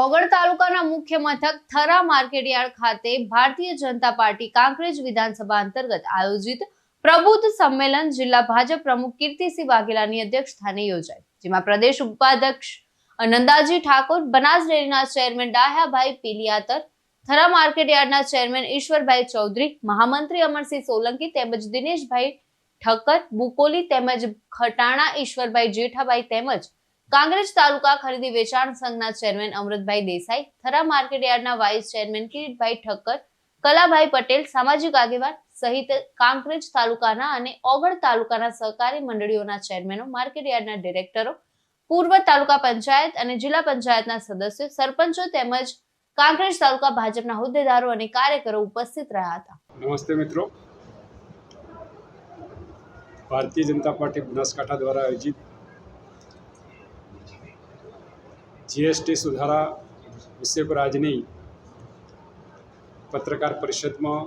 ઓગળ તાલુકાના મુખ્ય મથક થરા માર્કેટયાર્ડ ખાતે ભારતીય જનતા પાર્ટી કાંકરેજ વિધાનસભા અંતર્ગત આયોજિત પ્રબુદ્ધ સંમેલન જિલ્લા ભાજપ પ્રમુખ કીર્તિસિંહ વાઘેલાની અધ્યક્ષસ્થાને યોજાય જેમાં પ્રદેશ ઉપાધ્યક્ષ નંદાજી ઠાકોર, બનાસ ડેરીના ચેરમેન ડાહ્યાભાઈ પીલિયાતર, થરા માર્કેટયાર્ડના ચેરમેન ઈશ્વરભાઈ ચૌધરી, મહામંત્રી અમરસિંહ સોલંકી તેમજ દિનેશભાઈ ઠક્કર, બુકોલી તેમજ ખટાણા ઈશ્વરભાઈ જેઠાભાઈ તેમજ કાંગ્રેજ તાલુકા ખરીદી વેચાણ સંઘના ચેરમેન અમૃતભાઈ દેસાઈ, થરા માર્કેટયાર્ડના વાઇસ ચેરમેન કિરીટભાઈ ઠક્કર, કલાભાઈ પટેલ, સામાજિક આગેવાન સહિત કાંકરેજ તાલુકાના અને ઓગળ તાલુકાના સહકારી મંડળીઓના ચેરમેનો માર્કેટયાર્ડના ડિરેક્ટરો, પૂર્વ તાલુકા પંચાયત અને જિલ્લા પંચાયતના સદસ્યો, સરપંચો તેમજ કાંકરેજ તાલુકા ભાજપના હોદ્દેદારો અને કાર્યકરો ઉપસ્થિત રહ્યા હતા. નમસ્તે મિત્રો. ભારતીય જનતા પાર્ટી બનાસકાંઠા દ્વારા આયોજિત જીએસટી સુધારા વિષય પર આજની પત્રકાર પરિષદમાં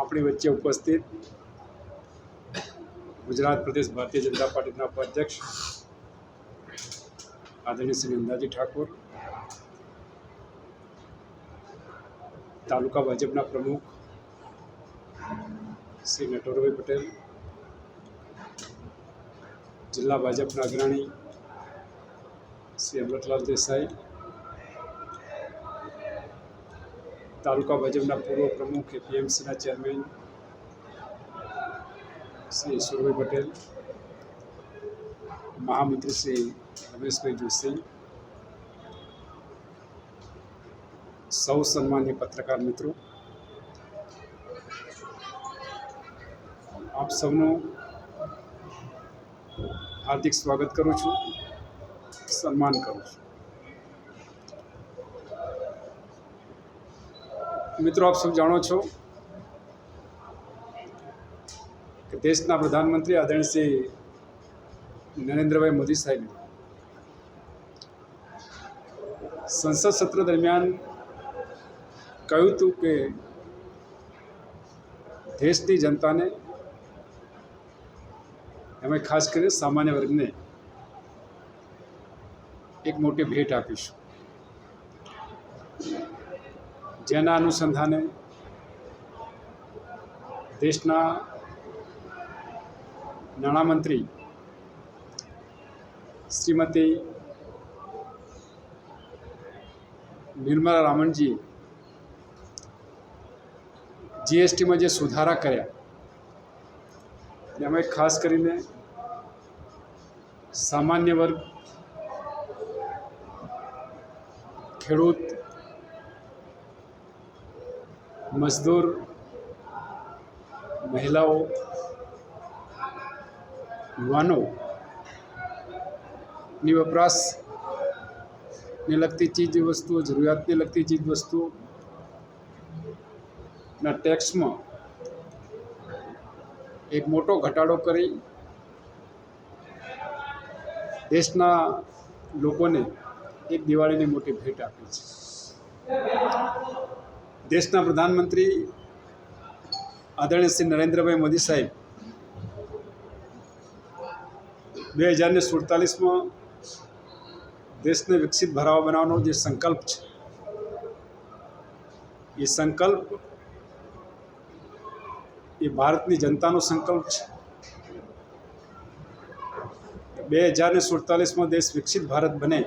આપણી વચ્ચે ઉપસ્થિત ગુજરાત પ્રદેશ ભારતીય જનતા પાર્ટીના ઉપાધ્યક્ષ આદરણીય શ્રી નંદાજી ઠાકોર, તાલુકા ભાજપના પ્રમુખ શ્રી નટવરભાઈ પટેલ, જિલ્લા ભાજપના અગ્રણી શ્રી અમૃતલાલ દેસાઈ તાલુકા ભાજપના પૂર્વ પ્રમુખ એપીએમસીના ચેરમેન શ્રી ઈશ્વરભાઈ પટેલ મહામંત્રી શ્રી રમેશભાઈ જોશી સૌ સન્માન્ય પત્રકાર મિત્રો આપ સૌનું હાર્દિક સ્વાગત કરું છું સન્માન કરું છું. મિત્રો, આપ સૌ જાણો છો કે દેશના પ્રધાનમંત્રી આદરણીય નરેન્દ્રભાઈ મોદી સાહેબ સંસદ સત્ર દરમિયાન કહ્યું હતું કે દેશની જનતાને અમે ખાસ કરીને સામાન્ય વર્ગને એક મોટી ભેટ આપીશું. જેના અનુસંધાને દેશના નાણામંત્રી શ્રીમતી નિર્મલા રામણજી જીએસટીમાં જે સુધારા કર્યા, એમાં ખાસ કરીને સામાન્ય વર્ગ ખેડૂત, મજદૂર, મહિલાઓ, યુવાનો ની વપરાશને લગતી ચીજ વસ્તુઓ, જરૂરિયાતને લગતી ચીજ વસ્તુઓ ના ટેક્સમાં એક મોટો ઘટાડો કરી દેશના લોકોને એક દિવાળીની મોટી ભેટ આપી છે. દેશના પ્રધાનમંત્રી આદરણીય શ્રી નરેન્દ્રભાઈ મોદી સાહેબ, બે હજારને સુડતાલીસમાં દેશને વિકસિત ભરાવા બનાવવાનો જે સંકલ્પ છે, એ સંકલ્પ એ ભારતની જનતાનો સંકલ્પ છે. બે હજારને સુડતાલીસમાં દેશ વિકસિત ભારત બને.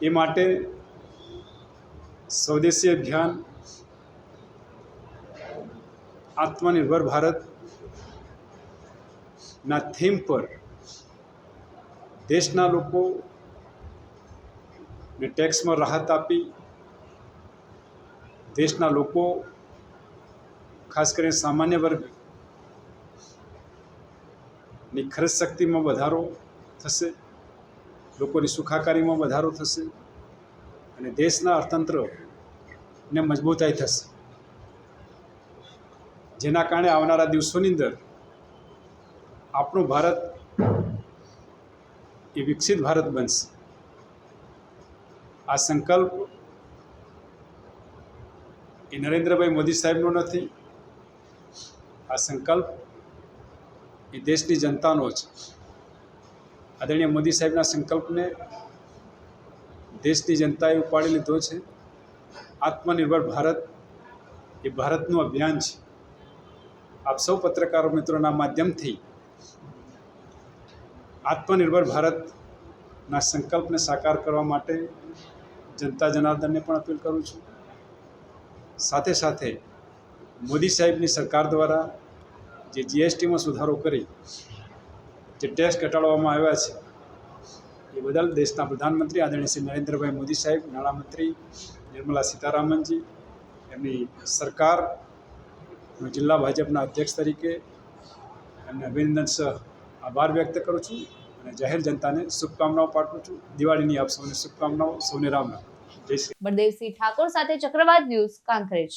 એ માટે સ્વદેશી અભિયાન, આત્મનિર્ભર ભારત ના થીમ પર દેશના લોકો ને ટેક્સમાં રાહત આપી, દેશના લોકો, ખાસ કરીને સામાન્ય વર્ગની ખર્ચ શક્તિમાં વધારો થશે. લોકોની સુખાકારીમાં વધારો થશે અને દેશના અર્થતંત્રને મજબૂતાઈ થશે. જેના કારણે આવનારા દિવસોની અંદર આપણું ભારત એ વિકસિત ભારત બનશે. આ સંકલ્પ એ નરેન્દ્રભાઈ મોદી સાહેબનો નથી. આ સંકલ્પ એ દેશની જનતાનો છે. આદરણીય મોદી સાહેબના સંકલ્પને દેશની જનતાએ ઉપાડી લીધો છે. આત્મનિર્ભર ભારત એ ભારતનું અભિયાન છે. આપ સૌ પત્રકારો મિત્રોના માધ્યમથી આત્મનિર્ભર ભારતના સંકલ્પને સાકાર કરવા માટે જનતા જનાર્દનને પણ અપીલ કરું છું. સાથે સાથે મોદી સાહેબની સરકાર દ્વારા જે જીએસટીમાં સુધારો કરી જે ટેક્સ ઘટાડવામાં આવ્યા છે, એ બદલ દેશના પ્રધાનમંત્રી આદરણીય શ્રી નરેન્દ્રભાઈ મોદી સાહેબ નાણામંત્રી નિર્મલા સીતારામનજી, એમની સરકાર જિલ્લા ભાજપના અધ્યક્ષ તરીકે એમને અભિનંદન સહ આભાર વ્યક્ત કરું છું અને જાહેર જનતાને શુભકામનાઓ પાઠવું છું. દિવાળીની આપ સૌને શુભકામનાઓ, સૌને રામ રામ. જય શ્રી બળદેવસિંહ ઠાકોર સાથે ચક્રવાત ન્યૂઝ, કાંકરેજ.